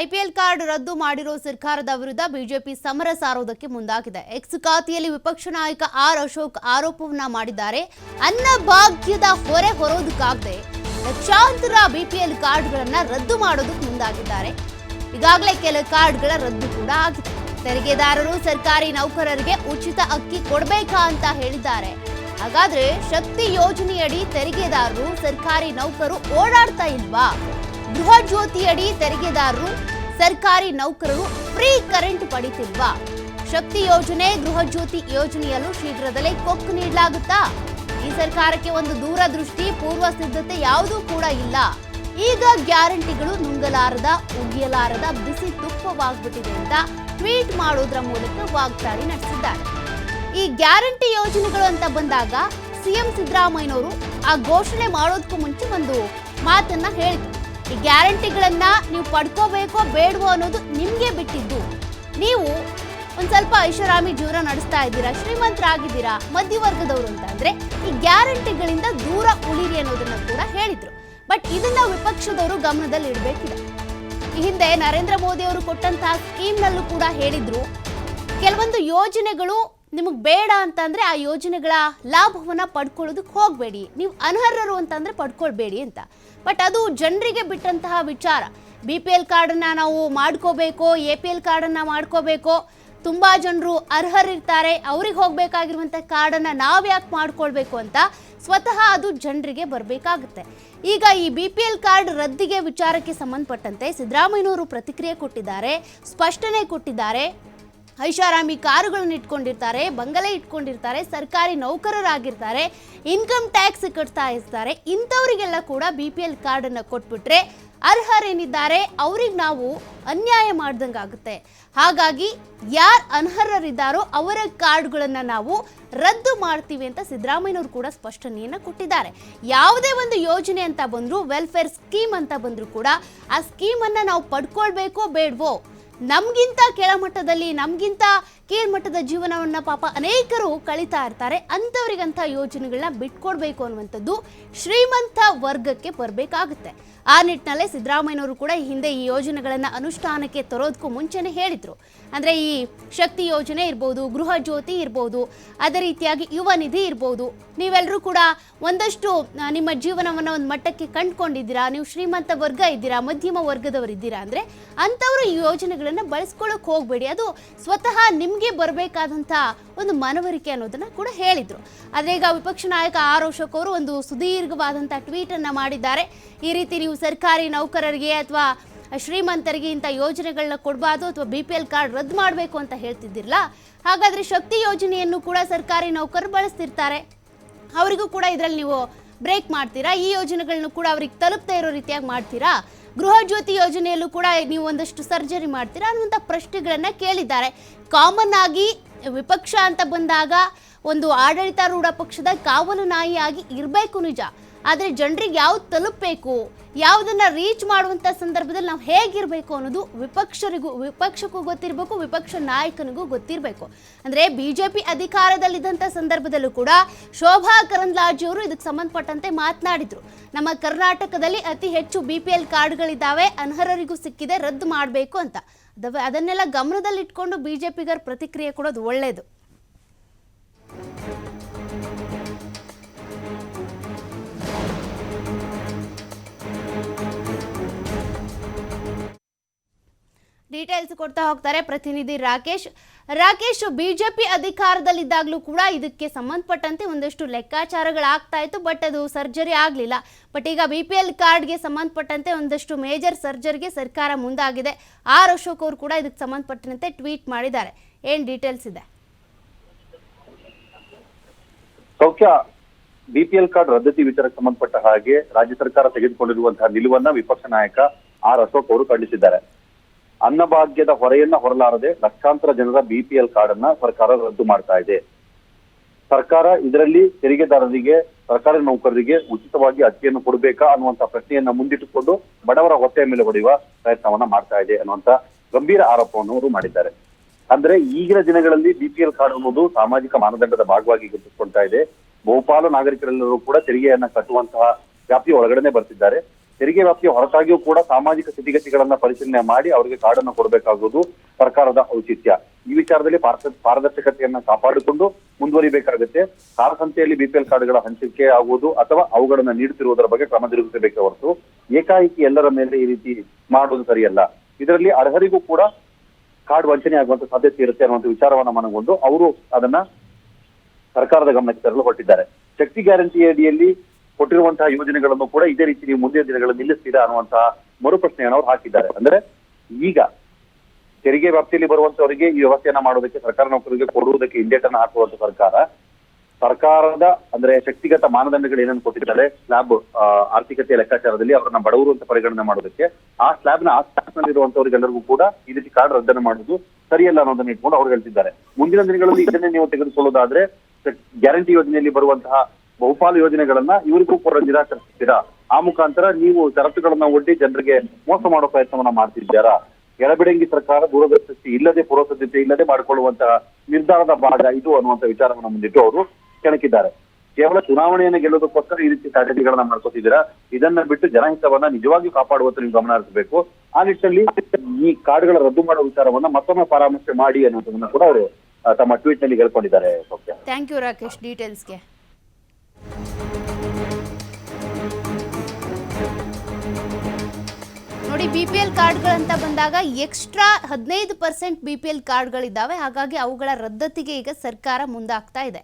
IPL card ರದ್ದು ಮಾಡಿರೋ ಸರ್ಕಾರದ ವಿರುದ್ಧ ಬಿಜೆಪಿ ಸಮರ ಸಾರೋದಕ್ಕೆ ಮುಂದಾಗಿದೆ. ಎಕ್ಸ್ ಖಾತೆಯಲ್ಲಿ ವಿಪಕ್ಷ ನಾಯಕ ಆರ್ ಅಶೋಕ್ ಆರೋಪವನ್ನ ಮಾಡಿದ್ದಾರೆ. ಅನ್ನಭಾಗ್ಯದ ಹೊರೆ ಹೊರೋದಕ್ಕಾಗದೆ ಲಕ್ಷಾಂತರ ಬಿಪಿಎಲ್ ಕಾರ್ಡ್ಗಳನ್ನ ರದ್ದು ಮಾಡೋದಕ್ಕೆ ಮುಂದಾಗಿದ್ದಾರೆ. ಈಗಾಗಲೇ ಕೆಲ ಕಾರ್ಡ್ಗಳ ರದ್ದು ಕೂಡ ಆಗಿದೆ. ತೆರಿಗೆದಾರರು, ಸರ್ಕಾರಿ ನೌಕರರಿಗೆ ಉಚಿತ ಅಕ್ಕಿ ಕೊಡಬೇಕಾ ಅಂತ ಹೇಳಿದ್ದಾರೆ. ಹಾಗಾದ್ರೆ ಶಕ್ತಿ ಯೋಜನೆಯಡಿ ತೆರಿಗೆದಾರರು, ಸರ್ಕಾರಿ ನೌಕರು ಓಡಾಡ್ತಾ ಇಲ್ವಾ? ಗೃಹ ಜ್ಯೋತಿಯಡಿ ತೆರಿಗೆದಾರರು, ಸರ್ಕಾರಿ ನೌಕರರು ಫ್ರೀ ಕರೆಂಟ್ ಪಡಿತಿಲ್ವಾ? ಶಕ್ತಿ ಯೋಜನೆ, ಗೃಹಜ್ಯೋತಿ ಯೋಜನೆಯಲ್ಲೂ ಶೀಘ್ರದಲ್ಲೇ ಕೊಕ್ಕು ನೀಡಲಾಗುತ್ತಾ? ಈ ಸರ್ಕಾರಕ್ಕೆ ಒಂದು ದೂರದೃಷ್ಟಿ, ಪೂರ್ವ ಸಿದ್ಧತೆ ಯಾವುದೂ ಕೂಡ ಇಲ್ಲ. ಈಗ ಗ್ಯಾರಂಟಿಗಳು ನುಂಗಲಾರದ, ಉಗಿಯಲಾರದ, ಬಿಸಿ ತುಪ್ಪವಾಗ್ಬಿಟ್ಟಿದೆ ಅಂತ ಟ್ವೀಟ್ ಮಾಡೋದ್ರ ಮೂಲಕ ವಾಗ್ದಾಳಿ ನಡೆಸಿದ್ದಾರೆ. ಈ ಗ್ಯಾರಂಟಿ ಯೋಜನೆಗಳು ಅಂತ ಬಂದಾಗ, ಸಿಎಂ ಸಿದ್ದರಾಮಯ್ಯನವರು ಆ ಘೋಷಣೆ ಮಾಡೋದಕ್ಕೂ ಮುಂಚೆ ಒಂದು ಮಾತನ್ನ ಹೇಳಿದ್ರು. ಈ ಗ್ಯಾರಂಟಿಗಳನ್ನ ನೀವು ಪಡ್ಕೋಬೇಕೋ ಬೇಡವೋ ಅನ್ನೋದು ನಿಮಗೆ ಬಿಟ್ಟಿದ್ದು. ನೀವು ಒಂದು ಸ್ವಲ್ಪ ಐಷಾರಾಮಿ ಜೀವನ ನಡೆಸ್ತಾ ಇದ್ದೀರಾ, ಶ್ರೀಮಂತರಾಗಿದ್ದೀರಾ, ಮಧ್ಯವರ್ಗದವರು ಅಂತ ಅಂದ್ರೆ ಈ ಗ್ಯಾರಂಟಿಗಳಿಂದ ದೂರ ಉಳಿರಿ ಅನ್ನೋದನ್ನ ಕೂಡ ಹೇಳಿದ್ರು. ಬಟ್ ಇದನ್ನ ವಿಪಕ್ಷದವರು ಗಮನದಲ್ಲಿ ಇಡಬೇಕಿದೆ. ಈ ಹಿಂದೆ ನರೇಂದ್ರ ಮೋದಿ ಅವರು ಕೊಟ್ಟಂತಹ ಸ್ಕೀಮ್ನಲ್ಲೂ ಕೂಡ ಹೇಳಿದ್ರು, ಕೆಲವೊಂದು ಯೋಜನೆಗಳು ನಿಮಗೆ ಬೇಡ ಅಂತಂದ್ರೆ ಆ ಯೋಜನೆಗಳ ಲಾಭವನ್ನು ಪಡ್ಕೊಳ್ಳೋದಕ್ಕೆ ಹೋಗಬೇಡಿ. ನೀವು ಅನರ್ಹರು ಅಂತಂದರೆ ಪಡ್ಕೊಳ್ಬೇಡಿ ಅಂತ. ಬಟ್ ಅದು ಜನರಿಗೆ ಬಿಟ್ಟಂತಹ ವಿಚಾರ. ಬಿ ಪಿ ಎಲ್ ಕಾರ್ಡನ್ನು ನಾವು ಮಾಡ್ಕೋಬೇಕು, ಎ ಪಿ ಎಲ್ ಕಾರ್ಡನ್ನು ಮಾಡ್ಕೋಬೇಕು, ತುಂಬ ಜನರು ಅರ್ಹರಿರ್ತಾರೆ, ಅವ್ರಿಗೆ ಹೋಗಬೇಕಾಗಿರುವಂಥ ಕಾರ್ಡನ್ನು ನಾವು ಯಾಕೆ ಮಾಡ್ಕೊಳ್ಬೇಕು ಅಂತ ಸ್ವತಃ ಅದು ಜನರಿಗೆ ಬರಬೇಕಾಗುತ್ತೆ. ಈಗ ಈ ಬಿ ಪಿ ಎಲ್ ಕಾರ್ಡ್ ರದ್ದಿಗೆ ವಿಚಾರಕ್ಕೆ ಸಂಬಂಧಪಟ್ಟಂತೆ ಸಿದ್ದರಾಮಯ್ಯನವರು ಪ್ರತಿಕ್ರಿಯೆ ಕೊಟ್ಟಿದ್ದಾರೆ, ಸ್ಪಷ್ಟನೆ ಕೊಟ್ಟಿದ್ದಾರೆ. ಐಷಾರಾಮಿ ಕಾರುಗಳನ್ನು ಇಟ್ಕೊಂಡಿರ್ತಾರೆ, ಬಂಗಲೆ ಇಟ್ಕೊಂಡಿರ್ತಾರೆ, ಸರ್ಕಾರಿ ನೌಕರರಾಗಿರ್ತಾರೆ ಇನ್ಕಮ್ ಟ್ಯಾಕ್ಸ್ ಕಟ್ತಾ ಇರ್ತಾರೆ. ಇಂಥವರಿಗೆಲ್ಲ ಕೂಡ ಬಿ ಪಿ ಎಲ್ ಕಾರ್ಡನ್ನು ಕೊಟ್ಬಿಟ್ರೆ ಅರ್ಹರೇನಿದ್ದಾರೆ? ಅವ್ರಿಗೆ ನಾವು ಅನ್ಯಾಯ ಮಾಡ್ದಂಗಾಗುತ್ತೆ. ಹಾಗಾಗಿ ಯಾರು ಅನರ್ಹರಿದ್ದಾರೋ ಅವರ ಕಾರ್ಡ್ಗಳನ್ನು ನಾವು ರದ್ದು ಮಾಡ್ತೀವಿ ಅಂತ ಸಿದ್ದರಾಮಯ್ಯನವರು ಕೂಡ ಸ್ಪಷ್ಟನೆಯನ್ನು ಕೊಟ್ಟಿದ್ದಾರೆ. ಯಾವುದೇ ಒಂದು ಯೋಜನೆ ಅಂತ ಬಂದರೂ ವೆಲ್ಫೇರ್ ಸ್ಕೀಮ್ ಅಂತ ಬಂದರೂ ಕೂಡ ಆ ಸ್ಕೀಮನ್ನು ನಾವು ಪಡ್ಕೊಳ್ಬೇಕೋ ಬೇಡವೋ? ನಮ್ಗಿಂತ ಕೆಳಮಟ್ಟದಲ್ಲಿ, ನಮಗಿಂತ ಕೀಳ್ಮಟ್ಟದ ಜೀವನವನ್ನ ಪಾಪ ಅನೇಕರು ಕಳೀತಾ ಇರ್ತಾರೆ. ಅಂಥವರಿಗಂಥ ಯೋಜನೆಗಳನ್ನ ಬಿಟ್ಕೊಡ್ಬೇಕು ಅನ್ನುವಂಥದ್ದು ಶ್ರೀಮಂತ ವರ್ಗಕ್ಕೆ ಬರಬೇಕಾಗುತ್ತೆ. ಆ ನಿಟ್ಟಿನಲ್ಲೇ ಸಿದ್ದರಾಮಯ್ಯನವರು ಕೂಡ ಹಿಂದೆ ಈ ಯೋಜನೆಗಳನ್ನು ಅನುಷ್ಠಾನಕ್ಕೆ ತರೋದಕ್ಕೂ ಮುಂಚೆನೇ ಹೇಳಿದ್ರು. ಅಂದರೆ ಈ ಶಕ್ತಿ ಯೋಜನೆ ಇರ್ಬೋದು, ಗೃಹ ಜ್ಯೋತಿ ಇರ್ಬೋದು, ಅದೇ ರೀತಿಯಾಗಿ ಯುವ ನಿಧಿ ಇರ್ಬೋದು. ನೀವೆಲ್ಲರೂ ಕೂಡ ಒಂದಷ್ಟು ನಿಮ್ಮ ಜೀವನವನ್ನು ಒಂದು ಮಟ್ಟಕ್ಕೆ ಕಂಡುಕೊಂಡಿದ್ದೀರಾ? ನೀವು ಶ್ರೀಮಂತ ವರ್ಗ ಇದ್ದೀರಾ, ಮಧ್ಯಮ ವರ್ಗದವರಿದ್ದೀರಾ? ಅಂದರೆ ಅಂಥವರು ಈ ಯೋಜನೆಗಳನ್ನು ಬಳಸ್ಕೊಳ್ಳೋಕೆ ಹೋಗಬೇಡಿ. ಅದು ಸ್ವತಃ ನಿಮಗೆ ಬರಬೇಕಾದಂಥ ಒಂದು ಮನವರಿಕೆ ಅನ್ನೋದನ್ನ ಕೂಡ ಹೇಳಿದ್ರು. ಆದರೆ ಈಗ ವಿಪಕ್ಷ ನಾಯಕ ಆರ್ ಅಶೋಕ್ ಅವರು ಒಂದು ಸುದೀರ್ಘವಾದಂಥ ಟ್ವೀಟನ್ನು ಮಾಡಿದ್ದಾರೆ. ಈ ರೀತಿ ನೀವು ಸರ್ಕಾರಿ ನೌಕರರಿಗೆ ಅಥವಾ ಶ್ರೀಮಂತರಿಗೆ ಇಂಥ ಯೋಜನೆಗಳನ್ನ ಕೊಡಬಾರ್ದು ಅಥವಾ ಬಿ ಪಿ ಎಲ್ ಕಾರ್ಡ್ ರದ್ದು ಮಾಡಬೇಕು ಅಂತ ಹೇಳ್ತಿದ್ದಿರಲ್ಲ, ಹಾಗಾದರೆ ಶಕ್ತಿ ಯೋಜನೆಯನ್ನು ಕೂಡ ಸರ್ಕಾರಿ ನೌಕರರು ಬಳಸ್ತಿರ್ತಾರೆ. ಅವರಿಗೂ ಕೂಡ ಇದರಲ್ಲಿ ನೀವು ಬ್ರೇಕ್ ಮಾಡ್ತೀರಾ? ಈ ಯೋಜನೆಗಳನ್ನು ಕೂಡ ಅವ್ರಿಗೆ ತಲುಪ್ತಾ ಇರೋ ರೀತಿಯಾಗಿ ಮಾಡ್ತೀರಾ? ಗೃಹ ಜ್ಯೋತಿ ಯೋಜನೆಯಲ್ಲೂ ಕೂಡ ನೀವು ಒಂದಷ್ಟು ಸರ್ಜರಿ ಮಾಡ್ತೀರಾ ಅನ್ನುವಂಥ ಪ್ರಶ್ನೆಗಳನ್ನು ಕೇಳಿದ್ದಾರೆ. ಕಾಮನ್ ಆಗಿ ವಿಪಕ್ಷ ಅಂತ ಬಂದಾಗ ಒಂದು ಆಡಳಿತಾರೂಢ ಪಕ್ಷದ ಕಾವಲು ನಾಯಿಯಾಗಿ ಇರಬೇಕು ನಿಜ. ಆದರೆ ಜನರಿಗೆ ಯಾವ್ದು ತಲುಪಬೇಕು? ಯಾವುದನ್ನು ರೀಚ್ ಮಾಡುವಂಥ ಸಂದರ್ಭದಲ್ಲಿ ನಾವು ಹೇಗಿರಬೇಕು ಅನ್ನೋದು ವಿಪಕ್ಷರಿಗೂ, ವಿಪಕ್ಷಕ್ಕೂ ಗೊತ್ತಿರಬೇಕು, ವಿಪಕ್ಷ ನಾಯಕನಿಗೂ ಗೊತ್ತಿರಬೇಕು. ಅಂದರೆ ಬಿ ಜೆ ಪಿ ಅಧಿಕಾರದಲ್ಲಿದ್ದಂಥ ಸಂದರ್ಭದಲ್ಲೂ ಕೂಡ ಶೋಭಾ ಕರಂದ್ಲಾಜಿ ಅವರು ಇದಕ್ಕೆ ಸಂಬಂಧಪಟ್ಟಂತೆ ಮಾತನಾಡಿದ್ರು. ನಮ್ಮ ಕರ್ನಾಟಕದಲ್ಲಿ ಅತಿ ಹೆಚ್ಚು ಬಿ ಪಿ ಎಲ್ ಕಾರ್ಡ್ಗಳಿದ್ದಾವೆ, ಅನರ್ಹರಿಗೂ ಸಿಕ್ಕಿದೆ, ರದ್ದು ಮಾಡಬೇಕು ಅಂತ. ಅದ- ಅದನ್ನೆಲ್ಲ ಗಮನದಲ್ಲಿಟ್ಕೊಂಡು ಬಿ ಜೆ ಪಿಗರ ಪ್ರತಿಕ್ರಿಯೆ ಕೊಡೋದು ಒಳ್ಳೆಯದು ಡೀಟೇಲ್ಸ್ ಕೊಡ್ತಾ ಹೋಗ್ತಾರೆ ಪ್ರತಿನಿಧಿ ರಾಕೇಶ್. ರಾಕೇಶ್, ಬಿಜೆಪಿ ಅಧಿಕಾರದಲ್ಲಿದ್ದಾಗಲೂ ಕೂಡ ಇದಕ್ಕೆ ಸಂಬಂಧಪಟ್ಟಂತೆ ಒಂದಷ್ಟು ಲೆಕ್ಕಾಚಾರಗಳಾಗ್ತಾ ಇತ್ತು ಬಟ್ ಅದು ಸರ್ಜರಿ ಆಗಲಿಲ್ಲ. ಬಟ್ ಈಗ ಬಿ ಪಿ ಎಲ್ ಕಾರ್ಡ್ಗೆ ಸಂಬಂಧಪಟ್ಟಂತೆ ಒಂದಷ್ಟು ಮೇಜರ್ ಸರ್ಜರಿಗೆ ಸರ್ಕಾರ ಮುಂದಾಗಿದೆ. ಆರ್ ಅಶೋಕ್ ಅವರು ಕೂಡ ಇದಕ್ಕೆ ಸಂಬಂಧಪಟ್ಟಂತೆ ಟ್ವೀಟ್ ಮಾಡಿದ್ದಾರೆ. ಏನು ಡೀಟೇಲ್ಸ್ ಇದೆ? ಬಿಪಿಎಲ್ ಕಾರ್ಡ್ ರದ್ದತಿ ವಿಚಾರಕ್ಕೆ ಸಂಬಂಧಪಟ್ಟ ಹಾಗೆ ರಾಜ್ಯ ಸರ್ಕಾರ ತೆಗೆದುಕೊಂಡಿರುವಂತಹ ನಿಲುವನ್ನ ವಿಪಕ್ಷ ನಾಯಕ ಆರ್ ಅಶೋಕ್ ಅವರು ಖಂಡಿಸಿದ್ದಾರೆ. ಅನ್ನಭಾಗ್ಯದ ಹೊರೆಯನ್ನ ಹೊರಲಾರದೆ ಲಕ್ಷಾಂತರ ಜನರ ಬಿಪಿಎಲ್ ಕಾರ್ಡ್ ಅನ್ನ ಸರ್ಕಾರ ರದ್ದು ಮಾಡ್ತಾ ಇದೆ. ಸರ್ಕಾರ ಇದರಲ್ಲಿ ತೆರಿಗೆದಾರರಿಗೆ, ಸರ್ಕಾರಿ ನೌಕರರಿಗೆ ಉಚಿತವಾಗಿ ಅಕ್ಕಿಯನ್ನು ಕೊಡಬೇಕಾ ಅನ್ನುವಂತ ಪ್ರಶ್ನೆಯನ್ನ ಮುಂದಿಟ್ಟುಕೊಂಡು ಬಡವರ ಹೊಟ್ಟೆಯ ಮೇಲೆ ಹೊಡೆಯುವ ಪ್ರಯತ್ನವನ್ನ ಮಾಡ್ತಾ ಇದೆ ಅನ್ನುವಂತ ಗಂಭೀರ ಆರೋಪವನ್ನು ಅವರು ಮಾಡಿದ್ದಾರೆ. ಅಂದ್ರೆ ಈಗಿನ ದಿನಗಳಲ್ಲಿ ಬಿಪಿಎಲ್ ಕಾರ್ಡ್ ಅನ್ನೋದು ಸಾಮಾಜಿಕ ಮಾನದಂಡದ ಭಾಗವಾಗಿ ಗುರುತಿಸ್ಕೊಳ್ತಾ ಇದೆ. ಬಹುಪಾಲು ನಾಗರಿಕರೆಲ್ಲರೂ ಕೂಡ ತೆರಿಗೆಯನ್ನ ಕಟ್ಟುವಂತಹ ವ್ಯಾಪ್ತಿಯ ಒಳಗಡೆನೆ ಬರ್ತಿದ್ದಾರೆ. ತೆರಿಗೆ ವ್ಯಾಪ್ತಿಯ ಹೊರತಾಗಿಯೂ ಕೂಡ ಸಾಮಾಜಿಕ ಸ್ಥಿತಿಗತಿಗಳನ್ನ ಪರಿಶೀಲನೆ ಮಾಡಿ ಅವರಿಗೆ ಕಾರ್ಡನ್ನು ಕೊಡಬೇಕಾಗುವುದು ಸರ್ಕಾರದ ಔಚಿತ್ಯ. ಈ ವಿಚಾರದಲ್ಲಿ ಪಾರದ- ಪಾರದರ್ಶಕತೆಯನ್ನ ಕಾಪಾಡಿಕೊಂಡು ಮುಂದುವರಿಬೇಕಾಗುತ್ತೆ. ಕಾಲಸಂತೆಯಲ್ಲಿ ಬಿಪಿಎಲ್ ಕಾರ್ಡ್ಗಳ ಹಂಚಿಕೆ ಆಗುವುದು ಅಥವಾ ಅವುಗಳನ್ನ ನೀಡುತ್ತಿರುವುದರ ಬಗ್ಗೆ ಕ್ರಮ ಜರುಗಿಸಬೇಕೇ ಹೊರತು ಏಕಾಏಕಿ ಎಲ್ಲರ ಮೇಲೆ ಈ ರೀತಿ ಮಾಡುವುದು ಸರಿಯಲ್ಲ. ಇದರಲ್ಲಿ ಅರ್ಹರಿಗೂ ಕೂಡ ಕಾರ್ಡ್ ವಂಚನೆ ಆಗುವಂತ ಸಾಧ್ಯತೆ ಇರುತ್ತೆ ಅನ್ನುವಂಥ ವಿಚಾರವನ್ನ ಮನಗೊಂಡು ಅವರು ಅದನ್ನ ಸರ್ಕಾರದ ಗಮನಕ್ಕೆ ತರಲು ಹೊರಟಿದ್ದಾರೆ. ಶಕ್ತಿ ಗ್ಯಾರಂಟಿ ಅಡಿಯಲ್ಲಿ ಕೊಟ್ಟಿರುವಂತಹ ಯೋಜನೆಗಳನ್ನು ಕೂಡ ಇದೇ ರೀತಿ ನೀವು ಮುಂದಿನ ದಿನಗಳಲ್ಲಿ ನಿಲ್ಲಿಸ್ತೀರಾ ಅನ್ನುವಂತಹ ಮರುಪ್ರಶ್ನೆಯನ್ನು ಅವರು ಹಾಕಿದ್ದಾರೆ. ಅಂದ್ರೆ ಈಗ ತೆರಿಗೆ ವ್ಯಾಪ್ತಿಯಲ್ಲಿ ಬರುವಂತವರಿಗೆ ಈ ವ್ಯವಸ್ಥೆಯನ್ನ ಮಾಡೋದಕ್ಕೆ ಸರ್ಕಾರ ನೌಕರರಿಗೆ ಕೊಡುವುದಕ್ಕೆ ಹಿಂದೇಟನ್ನ ಹಾಕುವಂತ ಸರ್ಕಾರ, ಸರ್ಕಾರದ ಅಂದ್ರೆ ಶಕ್ತಿಗತ ಮಾನದಂಡಗಳು ಏನನ್ನು ಕೊಟ್ಟಿದ್ದಾರೆ ಸ್ಲಾಬ್ ಆರ್ಥಿಕತೆಯ ಲೆಕ್ಕಾಚಾರದಲ್ಲಿ ಅವರನ್ನ ಬಡವರು ಅಂತ ಪರಿಗಣನೆ ಮಾಡೋದಕ್ಕೆ, ಆ ಸ್ಲಾಬ್ನ ಆ ಕೂಡ ಈ ರೀತಿ ಕಾರ್ಡ್ ರದ್ದನ್ನು ಮಾಡುವುದು ಸರಿಯಲ್ಲ ಅನ್ನೋದನ್ನ ಇಟ್ಕೊಂಡು ಅವ್ರು ಹೇಳ್ತಿದ್ದಾರೆ. ಮುಂದಿನ ದಿನಗಳಲ್ಲಿ ಇದನ್ನೇ ನೀವು ತೆಗೆದುಕೊಳ್ಳೋದಾದ್ರೆ, ಗ್ಯಾರಂಟಿ ಯೋಜನೆಯಲ್ಲಿ ಬರುವಂತಹ ಬಹುಪಾಲು ಯೋಜನೆಗಳನ್ನ ಇವರಿಗೂ ಕೂಡ ನಿರಾಕರಿಸ್ತೀರಾ ಆ ಮುಖಾಂತರ ನೀವು ಷರತ್ತುಗಳನ್ನ ಒಡ್ಡಿ ಜನರಿಗೆ ಮೋಸ ಮಾಡೋ ಪ್ರಯತ್ನವನ್ನ ಮಾಡ್ತಿದ್ದೀರಾ? ಎಡಬಿಡಂಗಿ ಸರ್ಕಾರ ದೂರದೃಷ್ಟಿ ಇಲ್ಲದೆ ಪೂರ್ವಸಿದ್ಧತೆ ಇಲ್ಲದೆ ಮಾಡಿಕೊಳ್ಳುವಂತಹ ನಿರ್ಧಾರದ ಭಾಗ ಇದು ಅನ್ನುವಂತ ವಿಚಾರವನ್ನ ಮುಂದಿಟ್ಟು ಅವರು ಕೆಣಕಿದ್ದಾರೆ. ಕೇವಲ ಚುನಾವಣೆಯನ್ನು ಗೆಲ್ಲುವುದಕ್ಕೋಸ್ಕರ ಈ ರೀತಿ ಸ್ಟ್ರಾಟಜಿಗಳನ್ನ ಮಾಡ್ಕೋತಿದ್ದೀರಾ? ಇದನ್ನ ಬಿಟ್ಟು ಜನಹಿತವನ್ನ ನಿಜವಾಗಿಯೂ ಕಾಪಾಡುವಂತ ನೀವು ಗಮನ ಹರಿಸಬೇಕು. ಆ ನಿಟ್ಟಿನಲ್ಲಿ ಈ ಕಾರ್ಡ್ಗಳ ರದ್ದು ಮಾಡುವ ವಿಚಾರವನ್ನ ಮತ್ತೊಮ್ಮೆ ಪರಾಮರ್ಶೆ ಮಾಡಿ ಅನ್ನೋದನ್ನ ಕೂಡ ಅವರು ತಮ್ಮ ಟ್ವೀಟ್ನಲ್ಲಿ ಹೇಳ್ಕೊಂಡಿದ್ದಾರೆ ಥ್ಯಾಂಕ್ ಯು ರಾಕೇಶ್ ಡೀಟೇಲ್ಸ್ಗೆ ನೋಡಿ ಬಿ ಪಿ ಎಲ್ ಕಾರ್ಡ್ಗಳಂತ ಬಂದಾಗ ಎಕ್ಸ್ಟ್ರಾ ಹದಿನೈದು ಪರ್ಸೆಂಟ್ ಬಿ ಪಿ ಎಲ್ ಕಾರ್ಡ್ಗಳಿದ್ದಾವೆ ಹಾಗಾಗಿ ಅವುಗಳ ರದ್ದತಿಗೆ ಈಗ ಸರ್ಕಾರ ಮುಂದಾಗ್ತಾ ಇದೆ.